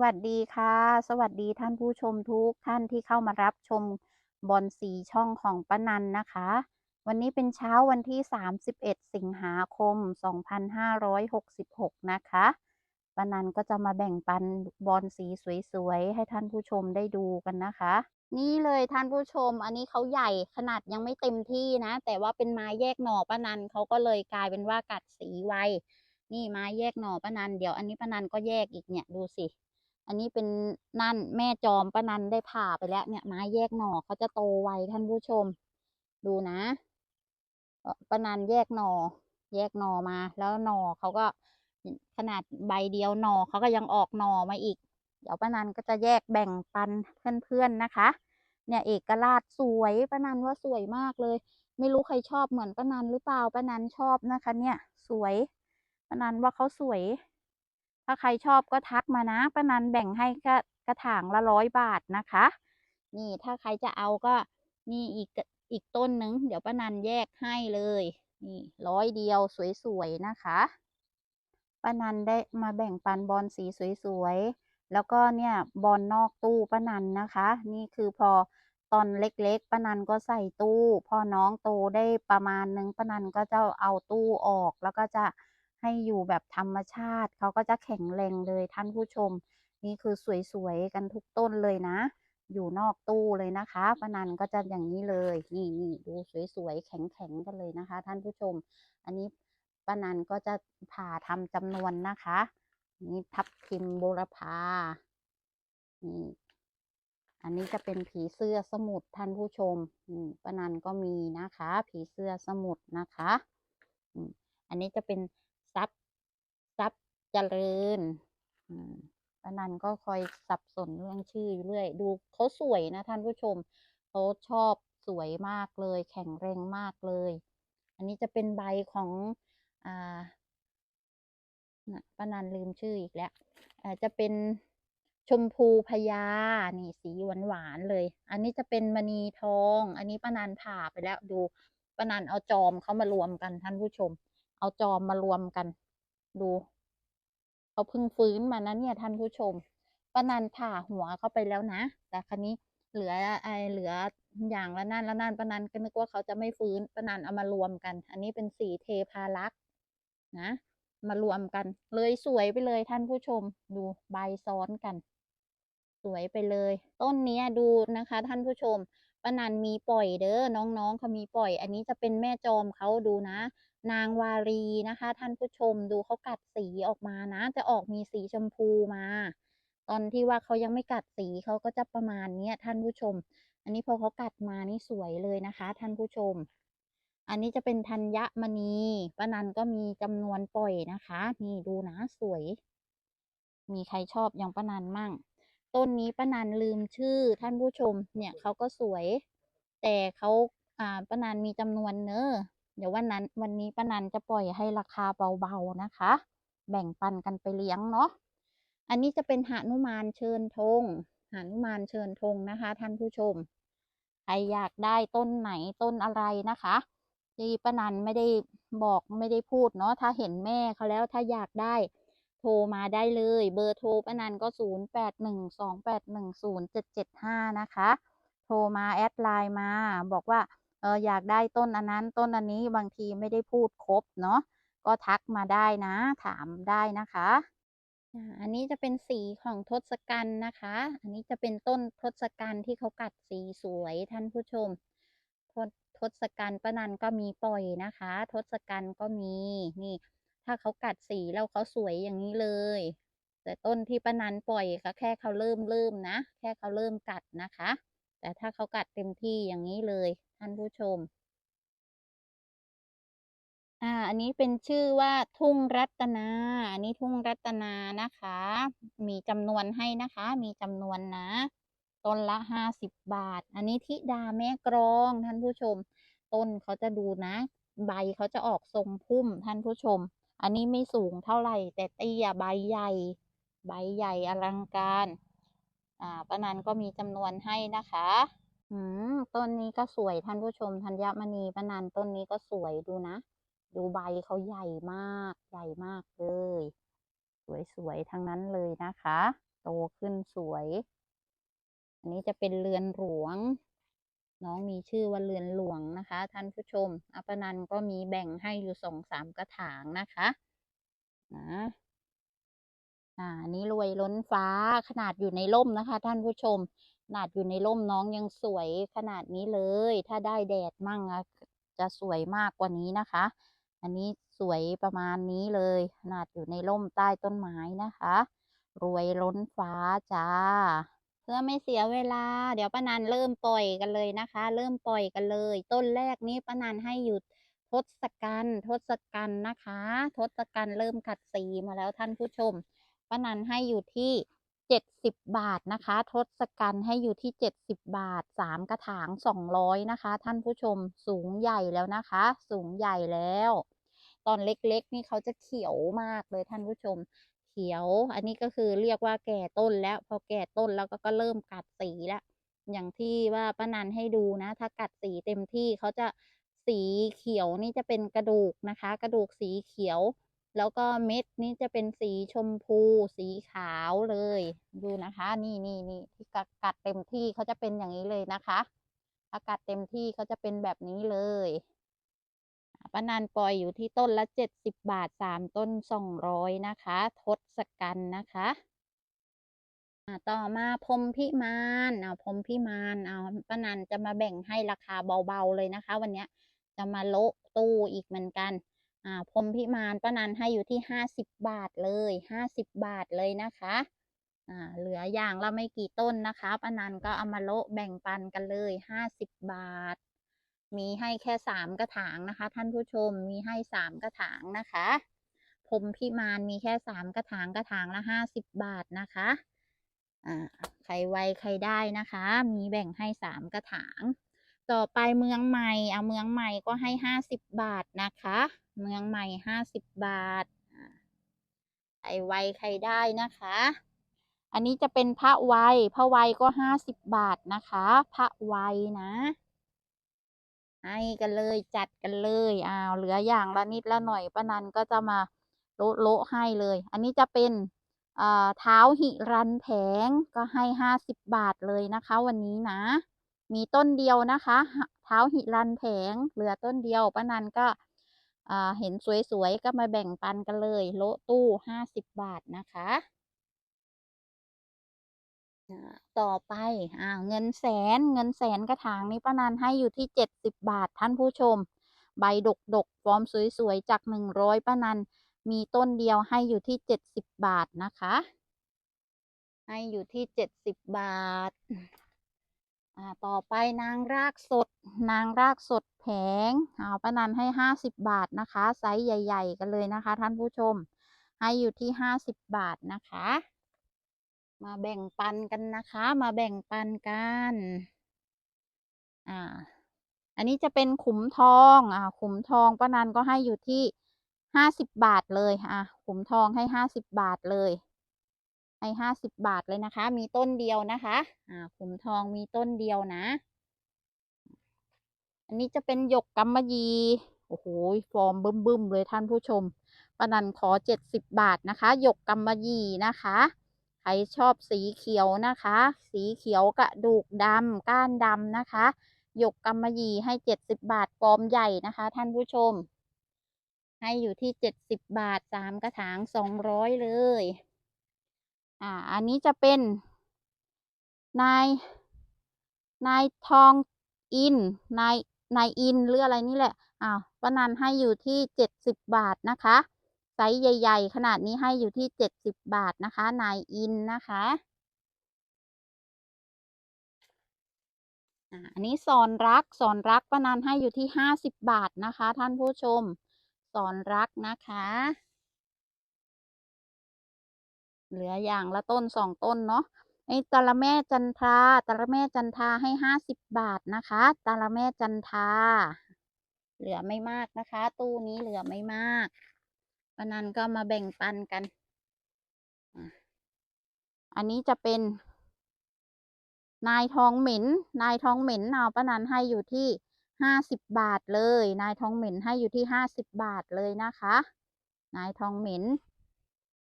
วัสดีค่ะ สวัสดีท่านผู้ชมทุกท่านที่เข้ามารับชมบอลสีช่องของป้านันนะคะ วันนี้เป็นเช้าวันที่ 31 สิงหาคม 2566 นะคะป้านันก็จะมาแบ่งปันบอลสีสวยๆ ให้ท่านผู้ชมได้ดูกันนะคะ นี่เลยท่านผู้ชมอันนี้เขาใหญ่ขนาดยังไม่เต็มที่นะ แต่ว่าเป็นไม้แยกหน่อป้านันเขาก็เลยกลายเป็นว่ากัดสีไวนี่ไม้แยกหน่อป้านันเดี๋ยวอันนี้ป้านันก็แยกอีกเนี่ยดูสิ อันนี้เป็นนั่นแม่จอมป้านันได้ผ่าไปแล้ว เนี่ยไม้แยกหน่อเขาจะโตไวท่านผู้ชม ดูนะป้านันแยกหน่อ แยกหน่อมา แล้วหน่อเขาก็ขนาดใบเดียวหน่อเขาก็ยังออกหน่อมาอีก เดี๋ยวป้านันก็จะแยกแบ่งปันเพื่อนๆนะคะ เนี่ยเอกราชสวยป้านันว่าสวยมากเลย ไม่รู้ใครชอบเหมือนป้านันหรือเปล่าป้านันชอบนะคะ เนี่ย สวยป้านันว่าเขาสวย ถ้าใครชอบก็ทักมานะป้านันแบ่งให้ก็กระถางละร้อยบาทนะคะ นี่ถ้าใครจะเอาก็นี่อีกอีกต้นหนึ่งเดี๋ยวป้านันแยกให้เลย นี่ร้อยเดียวสวยๆนะคะป้านันได้มาแบ่งปันบอลสีสวยๆ แล้วก็เนี่ยบอลนอกตู้ป้านันนะคะ นี่คือพอตอนเล็กๆป้านันก็ใส่ตู้ พอน้องโตได้ประมาณนึงป้านันก็จะเอาตู้ออกแล้วก็จะ ให้อยู่แบบธรรมชาติ เขาก็จะแข็งแรงเลยท่านผู้ชม นี่คือสวยๆกันทุกต้นเลยนะ อยู่นอกตู้เลยนะคะป้านันก็จะอย่างนี้เลย นี่นี่ดูสวยๆแข็งๆกันเลยนะคะ ท่านผู้ชม อันนี้ป้านันก็จะผ่าทำจำนวนนะคะ นี่ทับทิมโบรพานี่อันนี้จะเป็นผีเสื้อสมุทรท่านผู้ชมป้านันก็มีนะคะ ผีเสื้อสมุทรนะคะ อันนี้จะเป็น เจริญอืมป้านันก็คอยสับสนเรื่องชื่ออยู่เรื่อย ดูเขาสวยนะท่านผู้ชมเขาชอบสวยมากเลย แข็งแรงมากเลย อันนี้จะเป็นใบของอ่าป้านันลืมชื่ออีกแล้วอาจะเป็นชมพูพญา นี่สีหวานหวานๆเลย อันนี้จะเป็นมณีทอง อันนี้ป้านันผ่าไปแล้วดูป้านันเอาจอมเขามารวมกันท่านผู้ชม เอาจอมมารวมกัน ดู เขาเพิ่งฟื้นมานะเนี่ยท่านผู้ชมป้านันผ่าหัวเข้าไปแล้วนะ แต่ครั้นี้เหลือไอเหลืออย่างละนั่นละนั่นป้านันก็นึกว่าเขาจะไม่ฟื้นป้านันเอามารวมกัน อันนี้เป็นสีเทพารักษ์นะ มารวมกัน เลยสวยไปเลยท่านผู้ชม ดูใบซ้อนกัน สวยไปเลย ต้นนี้ดูนะคะ ท่านผู้ชมป้านันมีปล่อยเด้อน้องๆเขามีปล่อย อันนี้จะเป็นแม่จอมเขาดูนะ นางวารีนะคะ ท่านผู้ชมดูเขากัดสีออกมานะ จะออกมีสีชมพูมา ตอนที่ว่าเขายังไม่กัดสีเขาก็จะประมาณเนี้ยท่านผู้ชม อันนี้พอเขากัดมานี่สวยเลยนะคะ ท่านผู้ชม อันนี้จะเป็นธัญมณีป้านันก็มีจำนวนปล่อยนะคะ นี่ดูนะสวย มีใครชอบอย่างป้านันมั่ง ต้นนี้ป้านันลืมชื่อ ท่านผู้ชม เนี่ยเขาก็สวย แต่เขาอ่าป้านันมีจำนวนเนอะ ดี๋ยววันนั้นวันนี้ป้านันจะปล่อยให้ราคาเบาๆนะคะ แบ่งปันกันไปเลี้ยงเนาะอันนี้จะเป็นหานุมานเชิญธงหานุมานเชิญธงนะคะ ท่านผู้ชมใครอยากได้ต้นไหนต้นอะไรนะคะที่ป้านันไม่ได้บอกไม่ได้พูดเนาะถ้าเห็นแม่เขาแล้วถ้าอยากได้โทรมาได้เลย เบอร์โทรป้านันก็ศูนย์แปดหนึ่งสองแปดหนึ่งศูนย์เจ็ดเจ็ดห้านะคะ โทรมาแอดไลน์มาบอกว่า เอออยากได้ต้นอันนั้นต้นอันนี้บางทีไม่ได้พูดครบเนาะก็ทักมาได้นะ ถามได้นะคะอันนี้จะเป็นสีของทศกัณฐ์นะคะ อันนี้จะเป็นต้นทศกัณฐ์ที่เขากัดสีสวยท่านผู้ชมทศทศกัณฐ์ป้านันก็มีปล่อยนะคะ ทศกัณฐ์ก็มีนี่ ถ้าเขากัดสีแล้วเขาสวยอย่างนี้เลย แต่ต้นที่ป้านันปล่อยก็แค่เขาเริ่มเริ่มนะ แค่เขาเริ่มกัดนะคะ แต่ถ้าเขากัดเต็มที่อย่างนี้เลย ท่านผู้ชม อ่า อันนี้เป็นชื่อว่าทุ่งรัตนา อันนี้ทุ่งรัตนานะคะ มีจำนวนให้นะคะ มีจำนวนนะต้นละห้าสิบบาท อันนี้ธิดาแม่กรองท่านผู้ชม ต้นเขาจะดูนะ ใบเขาจะออกทรงพุ่มท่านผู้ชม อันนี้ไม่สูงเท่าไหร่แต่เตี้ยใบใหญ่ ใบใหญ่อลังการ อ่าป้านันก็มีจำนวนให้นะคะ อืมต้นนี้ก็สวยท่านผู้ชมธัญมณีปนันต้นนี้ก็สวยดูนะ ดูใบเขาใหญ่มากใหญ่มากเลย สวยๆทั้งนั้นเลยนะคะ โตขึ้นสวย อันนี้จะเป็นเรือนหลวง น้องมีชื่อว่าเรือนหลวงนะคะ ท่านผู้ชม อัปนันก็มีแบ่งให้อยู่สองสามกระถางนะคะนะอ่าอันนี้รวยล้นฟ้าขนาดอยู่ในร่มนะคะ ท่านผู้ชม นาดอยู่ในร่มน้องยังสวยขนาดนี้เลย ถ้าได้แดดมั่งอะจะสวยมากกว่านี้นะคะ อันนี้สวยประมาณนี้เลยขนาดอยู่ในร่มใต้ต้นไม้นะคะ รวยล้นฟ้าจ้า เพื่อไม่เสียเวลา เดี๋ยวป้านันเริ่มปล่อยกันเลยนะคะ เริ่มปล่อยกันเลย ต้นแรกนี้ป้านันให้อยู่ทศกัณฐ์ทศกัณฐ์นะคะ ทศกัณฐ์เริ่มขัดสีมาแล้วท่านผู้ชมป้านันให้อยู่ที่ เจ็ดสิบบาทนะคะ ทศกัณฐ์ให้อยู่ที่เจ็ดสิบบาทสามกระถางสองร้อยนะคะ ท่านผู้ชมสูงใหญ่แล้วนะคะ สูงใหญ่แล้ว ตอนเล็กๆ นี่เขาจะเขียวมากเลยท่านผู้ชมเขียว อันนี้ก็คือเรียกว่าแก่ต้นแล้ว พอแก่ต้นแล้วก็ก็เริ่มกัดสีแล้วอย่างที่ว่าป้านันให้ดูนะ ถ้ากัดสีเต็มที่เขาจะสีเขียวนี่จะเป็นกระดูกนะคะ กระดูกสีเขียว แล้วก็เม็ดนี่จะเป็นสีชมพูสีขาวเลยดูนะคะ นี่นี่นี่ที่กัดกัดเต็มที่เขาจะเป็นอย่างนี้เลยนะคะถ้ากัดเต็มที่เขาจะเป็นแบบนี้เลยป้านันปล่อยอยู่ที่ต้นละเจ็ดสิบบาทสามต้นสองร้อยนะคะ ทศกัณฐ์นะคะต่อมาพรมพิมานเอาพรมพิมานเอาป้านันจะมาแบ่งให้ราคาเบาๆเลยนะคะ วันนี้จะมาโละตู้อีกเหมือนกัน อ่าพรมพิมานป้านันให้อยู่ที่ห้าสิบบาทเลยห้าสิบบาทเลยนะคะอ่าเหลืออย่างละไม่กี่ต้นนะคะป้านันก็เอามาโละแบ่งปันกันเลยห้าสิบบาท มีให้แค่สามกระถางนะคะ ท่านผู้ชมมีให้สามกระถางนะคะพรมพิมานมีแค่สามกระถางกระถางละห้าสิบบาทนะคะอ่าใครไวใครได้นะคะ มีแบ่งให้สามกระถาง ต่อไปเมืองใหม่ เอาเมืองใหม่ก็ให้ห้าสิบบาทนะคะ เมืองใหม่ห้าสิบบาทอ่าใครไวใครได้นะคะ อันนี้จะเป็นพระไวพระไวก็ห้าสิบบาทนะคะ พระไวนะ ให้กันเลยจัดกันเลยอ้าวเหลืออย่างละนิดละหน่อยป้านันก็จะมาโละโละให้เลย อันนี้จะเป็นเอ่อเท้าหิรันแผงก็ให้ห้าสิบบาทเลยนะคะ วันนี้นะ มีต้นเดียวนะคะ เท้าหิรันแผงเหลือต้นเดียวป้านันก็เห็นสวยๆ ก็มาแบ่งปันกันเลย โลตู้ห้าสิบบาทนะคะ ต่อไปอ่าเงินแสนเงินแสนกระถางนี้ป้านันให้อยู่ที่เจ็ดสิบบาทท่านผู้ชม ใบดกดกฟอร์มสวยๆ จากหนึ่งร้อยป้านันมีต้นเดียวให้อยู่ที่เจ็ดสิบบาทนะคะ ให้อยู่ที่เจ็ดสิบบาท อ่าต่อไปนางรากสด นางรากสดแผงเอาป้านันให้ห้าสิบบาทนะคะไซส์ใหญ่ ๆ กันเลยนะคะ ท่านผู้ชม ให้อยู่ที่ห้าสิบบาทนะคะ มาแบ่งปันกันนะคะ มาแบ่งปันกันอ่าอันนี้จะเป็นขุมทองอ่าขุมทองป้านันก็ให้อยู่ที่ห้าสิบบาทเลยอ่าขุมทองให้ห้าสิบบาทเลย ให้ห้าสิบบาทเลยนะคะ มีต้นเดียวนะคะ อ่าขุมทองมีต้นเดียวนะ อันนี้จะเป็นหยกกำมะหยี่โอ้โห ฟอร์มบึ้มๆเลยท่านผู้ชมป้านันขอเจ็ดสิบบาทนะคะ หยกกำมะหยี่นะคะ ใครชอบสีเขียวนะคะ สีเขียวกระดูกดำก้านดำนะคะ หยกกำมะหยี่ให้เจ็ดสิบบาทฟอร์มใหญ่นะคะ ท่านผู้ชมให้อยู่ที่เจ็ดสิบบาทสามกระถางสองร้อยเลย อ่า อันนี้จะเป็น นาย นายทองอิน นาย นายอินหรืออะไรนี่แหละ อ้าวป้านันให้อยู่ที่เจ็ดสิบบาทนะคะ ไซส์ใหญ่ ๆ ขนาดนี้ให้อยู่ที่เจ็ดสิบบาทนะคะ นายอินนะคะอ่าอันนี้สอนรักสอนรักปนันให้อยู่ที่ห้าสิบบาทนะคะ ท่านผู้ชม สอนรักนะคะ เหลืออย่างละต้นสองต้นเนาะไอ้ตะละแม่จันทราตะละแม่จันทราให้ห้าสิบบาทนะคะตะละแม่จันทราเหลือไม่มากนะคะ ตู้นี้เหลือไม่มากปะนันก็มาแบ่งปันกัน อันนี้จะเป็น นายทองเหม็น นายทองเหม็นเอาป้านันให้อยู่ที่ห้าสิบบาทเลย นายทองเหม็นให้อยู่ที่ห้าสิบบาทเลยนะคะ นายทองเหม็น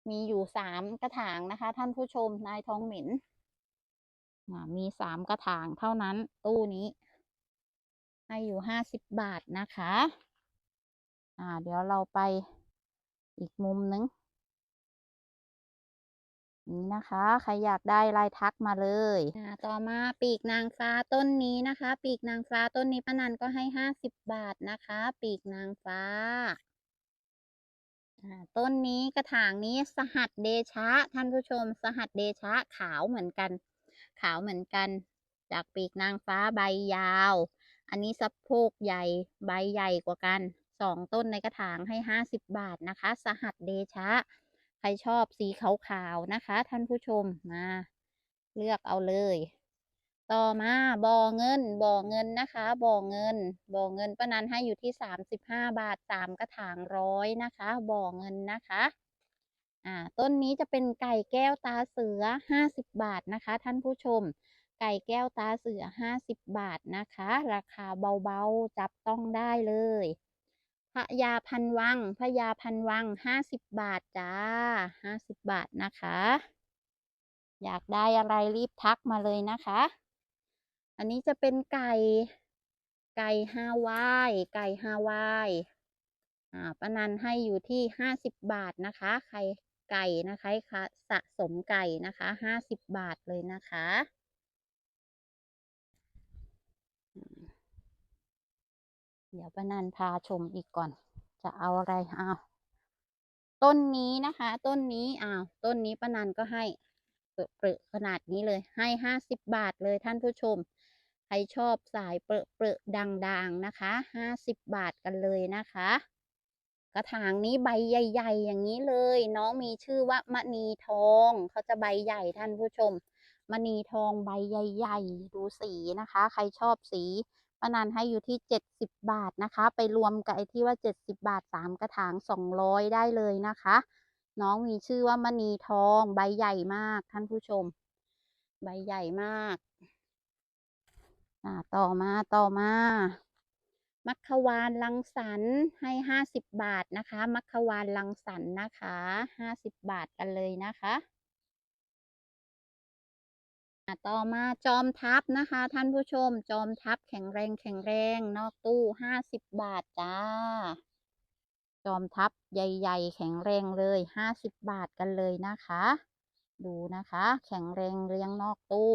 มีอยู่สามกระถางนะคะ ท่านผู้ชมนายทองเหม็นอ่ามีสามกระถางเท่านั้น ตู้นี้ ให้อยู่ห้าสิบบาทนะคะ อ่า เดี๋ยวเราไปอีกมุมนึงนี่นะคะ ใครอยากได้ลายทักมาเลยอ่าต่อมาปีกนางฟ้าต้นนี้นะคะ ปีกนางฟ้าต้นนี้ป้านันก็ให้ห้าสิบบาทนะคะ ปีกนางฟ้า ต้นนี้กระถางนี้สหัสเดชะ ท่านผู้ชม สหัสเดชะขาวเหมือนกัน ขาวเหมือนกัน จากปีกนางฟ้าใบยาว อันนี้สะโพกใหญ่ใบใหญ่กว่ากันสองต้นในกระถางให้ห้าสิบบาทนะคะ สหัสเดชะ ใครชอบสีขาวๆนะคะ ท่านผู้ชมมาเลือกเอาเลย ต่อมาบ่อเงินบ่อเงินนะคะบ่อเงินบ่อเงินป้านันให้อยู่ที่สามสิบห้าบาทสามกระถางร้อยนะคะบ่อเงินนะคะอ่าต้นนี้จะเป็นไก่แก้วตาเสือห้าสิบบาทนะคะ ท่านผู้ชม ไก่แก้วตาเสือห้าสิบบาทนะคะ ราคาเบาๆจับต้องได้เลยพระยาพันวังพระยาพันวังห้าสิบบาทจ้าห้าสิบบาทนะคะ อยากได้อะไรรีบทักมาเลยนะคะ อันนี้จะเป็นไก่ ไก่ฮาวาย ไก่ฮาวาย อ่าป้านันให้อยู่ที่ห้าสิบบาทนะคะใครไก่นะคะคะสะสมไก่นะคะห้าสิบบาทเลยนะคะ เดี๋ยวป้านันพาชมอีกก่อน จะเอาอะไรอ้าวต้นนี้นะคะ ต้นนี้อ้าวต้นนี้ป้านันก็ให้เปรอะขนาดนี้เลยให้ห้าสิบบาทเลยท่านผู้ชม ครชอบสายเปรอะเปรอะดังๆนะคะห้าสิบบาทกันเลยนะคะ กระถางนี้ใบใหญ่ ๆ อย่างนี้เลย น้องมีชื่อว่ามณีทองเขาจะใบใหญ่ท่านผู้ชมมณีทองใบใหญ่ ๆ ดูสีนะคะ ใครชอบสีป้านันให้อยู่ที่เจ็ดสิบบาทนะคะ ไปรวมกับไอ้ที่ว่าเจ็ดสิบบาทสามกระถางสองร้อยได้เลยนะคะ น้องมีชื่อว่ามณีทองใบใหญ่มากท่านผู้ชม ใบใหญ่มาก ต่อมาต่อมา มัคควานลังสรรให้ห้าสิบบาทนะคะ มัคควานลังสรรนะคะห้าสิบบาทกันเลยนะคะต่อมาจอมทัพนะคะ ท่านผู้ชมจอมทัพแข็งแรงแข็งแรง นอกตู้ห้าสิบบาทจ้า จอมทัพใหญ่ๆ แข็งแรงเลยห้าสิบบาทกันเลยนะคะ ดูนะคะ แข็งแรงเลี้ยงนอกตู้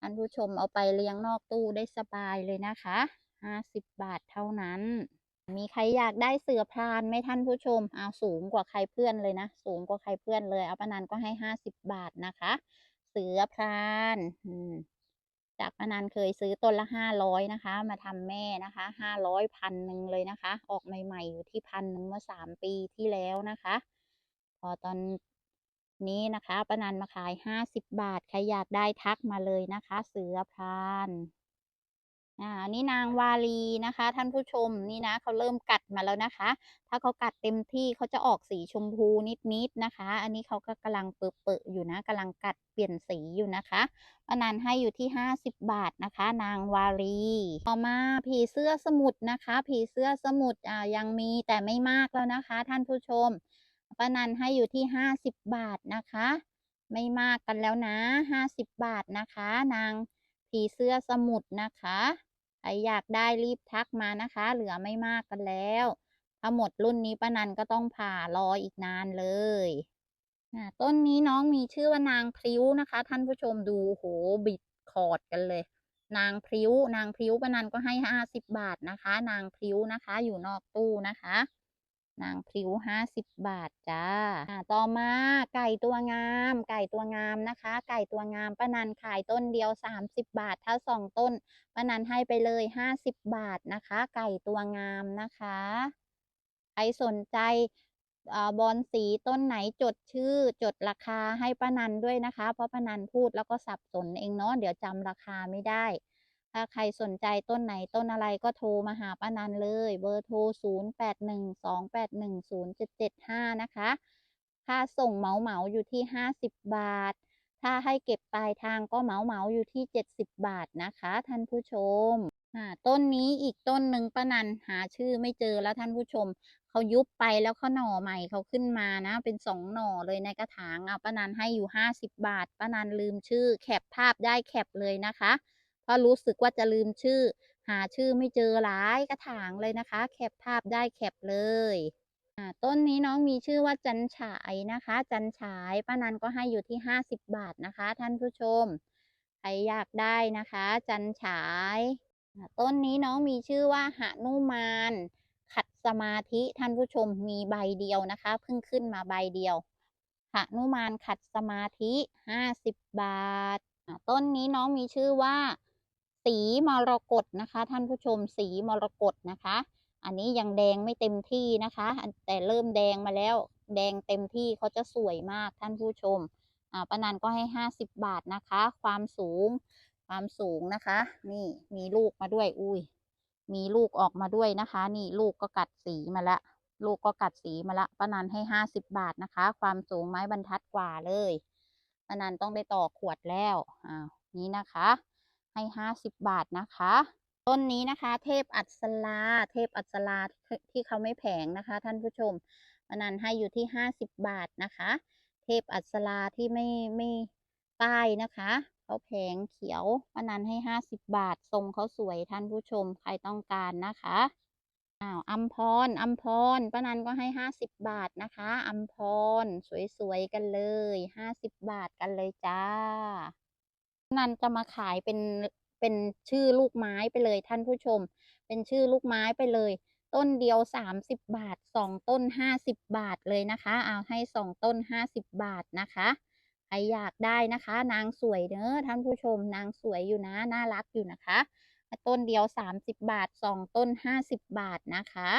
ท่านผู้ชมเอาไปเลี้ยงนอกตู้ได้สบายเลยนะคะห้าสิบบาทเท่านั้น มีใครอยากได้เสือพรานไหมท่านผู้ชม เอาสูงกว่าใครเพื่อนเลยนะ สูงกว่าใครเพื่อนเลย เอาปนันก็ให้ห้าสิบบาทนะคะ เสือพรานจากปนันเคยซื้อต้นละห้าร้อยนะคะ มาทำแม่นะคะห้าร้อยพันหนึ่งเลยนะคะ ออกใหม่ ๆ อยู่ที่พันหนึ่งเมื่อสามปีที่แล้วนะคะ พอตอน นี้นะคะปานันมาขายห้าสิบบาท ใครอยากได้ทักมาเลยนะคะ เสือพรานอ่านนี้นางวาลีนะคะ ท่านผู้ชมนี่นะเขาเริ่มกัดมาแล้วนะคะ ถ้าเขากัดเต็มที่เขาจะออกสีชมพูนิดๆนะคะ อันนี้เขาก็กำลังเปิดๆอยู่นะกำลังกัดเปลี่ยนสีอยู่นะคะป้านันให้อยู่ที่ห้าสิบบาทนะคะ นางวาลีต่อมาผีเสื้อสมุทรนะคะ ผีเสื้อสมุทรอ่ายังมีแต่ไม่มากแล้วนะคะ ท่านผู้ชม ป้านันให้อยู่ที่ห้าสิบบาทนะคะ ไม่มากกันแล้วนะห้าสิบบาทนะคะ นางผีเสื้อสมุทรนะคะใครอยากได้รีบทักมานะคะ เหลือไม่มากกันแล้วถ้าหมดรุ่นนี้ป้านันก็ต้องผ่ารออีกนานเลยต้นนี้น้องมีชื่อว่านางพริ้วนะคะ ท่านผู้ชมดูโหบิดคอร์ดกันเลย นางพริ้ว นางพริ้วป้านันก็ให้ห้าสิบบาทนะคะ นางพริ้วนะคะ อยู่นอกตู้นะคะ นางพริ้วห้าสิบบาทจ้าต่อมาไก่ตัวงาม ไก่ตัวงามนะคะ ไก่ตัวงามป้านันขายต้นเดียวสามสิบบาท ถ้าสองต้นป้านันให้ไปเลยห้าสิบบาทนะคะ ไก่ตัวงามนะคะใครสนใจอบอลสีต้นไหนจดชื่อจดราคาให้ป้านันด้วยนะคะ เพราะป้านันพูดแล้วก็สับสนเองเนาะเดี๋ยวจำราคาไม่ได้ ถ้าใครสนใจต้นไหนต้นอะไรก็โทรมาหาป้านันเลย เบอร์โทร 0 8 1 2 8 1 0 7 7 5 นะคะ ค่าส่งเหมาเหมาอยู่ที่ 50 บาท ถ้าให้เก็บปลายทางก็เหมาเหมาอยู่ที่ 70 บาทนะคะ ท่านผู้ชมอ่าต้นนี้อีกต้นหนึ่งป้านันหาชื่อไม่เจอแล้วท่านผู้ชมเขายุบไปแล้วเขาหน่อใหม่เขาขึ้นมานะ เป็นสองหน่อเลยในกระถางอะป้านันให้อยู่ห้าสิบบาทป้านันลืมชื่อ แคปภาพได้แคปเลยนะคะ ราะรู้สึกว่าจะลืมชื่อ หาชื่อไม่เจอหลายกระถางเลยนะคะ แคปภาพได้แคปเลยอ่าต้นนี้น้องมีชื่อว่าจันฉายนะคะ จันฉายป้านันก็ให้อยู่ที่ห้าสิบบาทนะคะ ท่านผู้ชม ใครอยากได้นะคะ จันฉายอ่าต้นนี้น้องมีชื่อว่าหนุมาน ขัดสมาธิท่านผู้ชมมีใบเดียวนะคะเพิ่งขึ้นมาใบเดียวหนุมานขัดสมาธิห้าสิบบาทอ่าต้นนี้น้องมีชื่อว่า สีมรกตนะคะ ท่านผู้ชมสีมรกตนะคะ อันนี้ยังแดงไม่เต็มที่นะคะ แต่เริ่มแดงมาแล้ว แดงเต็มที่เขาจะสวยมากท่านผู้ชมอ่าป้านันก็ให้ห้าสิบบาทนะคะ ความสูง ความสูงนะคะ นี่มีลูกมาด้วย อุ้ยมีลูกออกมาด้วยนะคะ นี่ลูกก็กัดสีมาละ ลูกก็กัดสีมาละป้านันให้ห้าสิบบาทนะคะ ความสูงไม้บรรทัดกว่าเลยป้านันต้องได้ต่อขวดแล้วอ้าวนี้นะคะ ให้ห้าสิบบาทนะคะ ต้นนี้นะคะ เทพอัศรา เทพอัศราที่ที่เขาไม่แผงนะคะ ท่านผู้ชมป้านันให้อยู่ที่ห้าสิบบาทนะคะ เทพอัศราที่ไม่ไม่ป้ายนะคะเขาแผงเขียวป้านันให้ห้าสิบบาท ทรงเขาสวยท่านผู้ชมใครต้องการนะคะอ้าวอัมพรอัมพรป้านันก็ให้ห้าสิบบาทนะคะอัมพรสวยๆกันเลยห้าสิบบาทกันเลยจ้า นันจะมาขายเป็นเป็นชื่อลูกไม้ไปเลยท่านผู้ชม เป็นชื่อลูกไม้ไปเลย ต้นเดียวสามสิบบาทสองต้นห้าสิบบาทเลยนะคะ เอาให้สองต้นห้าสิบบาทนะคะใครอยากได้นะคะ นางสวยเนอะท่านผู้ชมนางสวยอยู่นะน่ารักอยู่นะคะ ต้นเดียวสามสิบบาทสองต้นห้าสิบบาทนะคะ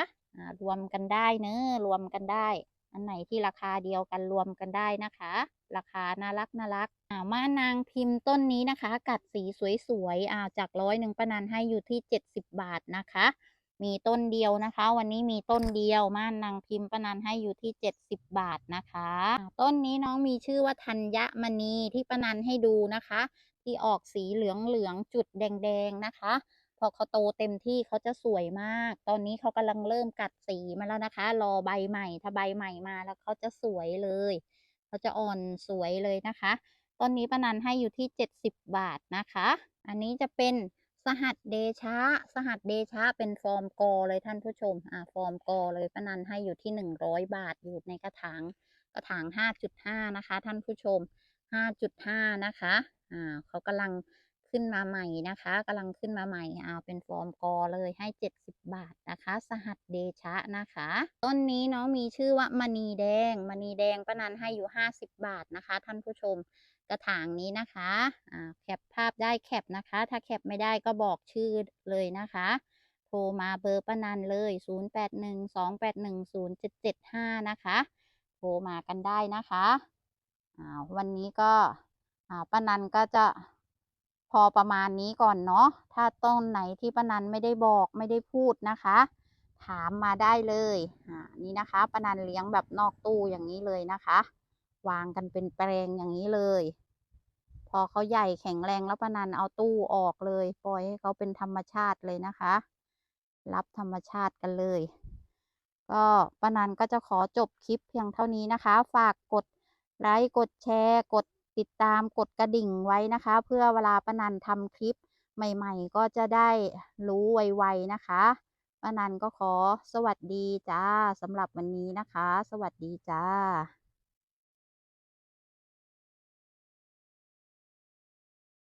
รวมกันได้เนอะรวมกันได้ อันไหนที่ราคาเดียวกันรวมกันได้นะคะ ราคาน่ารักน่ารักอ่ามานางพิมพ์ต้นนี้นะคะ กัดสีสวยๆอ่าจากร้อยหนึ่งป้านันให้อยู่ที่เจ็ดสิบบาทนะคะ มีต้นเดียวนะคะ วันนี้มีต้นเดียวม่านนางพิมพ์ปนันให้อยู่ที่เจ็ดสิบบาทนะคะ ต้นนี้น้องมีชื่อว่าธัญญมณีที่ประนันให้ดูนะคะ ที่ออกสีเหลืองเหลืองๆจุดแดงๆนะคะ พอเขาโตเต็มที่เขาจะสวยมาก ตอนนี้เขากำลังเริ่มกัดสีมาแล้วนะคะ รอใบใหม่ ถ้าใบใหม่มาแล้วเขาจะสวยเลย เขาจะอ่อนสวยเลยนะคะต้นนี้ปนันให้อยู่ที่เจ็ดสิบบาทนะคะ อันนี้จะเป็นสหัสเดชะ สหัสเดชะเป็นฟอร์มกอเลยท่านผู้ชม อ่า ฟอร์มกอเลยป้านันให้อยู่ที่หนึ่งร้อยบาทอยู่ในกระถาง กระถางห้าจุดห้านะคะ ท่านผู้ชมห้าจุดห้านะคะ อ่าเขากำลัง ขึ้นมาใหม่นะคะกำลังขึ้นมาใหม่เอาเป็นฟอร์มกอเลยให้เจ็ดสิบบาทนะคะ สหัสเดชะนะคะ ต้นนี้น้องมีชื่อว่ามณีแดงมณีแดงป้านันให้อยู่ห้าสิบบาทนะคะ ท่านผู้ชมกระถางนี้นะคะอ่าแคปภาพได้แคปนะคะ ถ้าแคปไม่ได้ก็บอกชื่อเลยนะคะโทรมาเบอร์ป้านันเลย 0812810775 นะคะโทรมากันได้นะคะวันนี้ก็ป้านันก็จะ พอประมาณนี้ก่อนเนาะ ถ้าต้นไหนที่ป้านันไม่ได้บอกไม่ได้พูดนะคะ ถามมาได้เลยอ่านี่นะคะป้านันเลี้ยงแบบนอกตู้อย่างนี้เลยนะคะ วางกันเป็นแปลงอย่างนี้เลย พอเขาใหญ่แข็งแรงแล้วป้านันเอาตู้ออกเลย ปล่อยให้เขาเป็นธรรมชาติเลยนะคะ รับธรรมชาติกันเลย ก็ป้านันก็จะขอจบคลิปเพียงเท่านี้นะคะ ฝากกดไลค์กดแชร์กด ติดตามกดกระดิ่งไว้นะคะ เพื่อเวลาปานันทำคลิปใหม่ๆ ก็จะได้รู้ไวๆนะคะปานันก็ขอสวัสดีจ้าสำหรับวันนี้นะคะ สวัสดีจ้า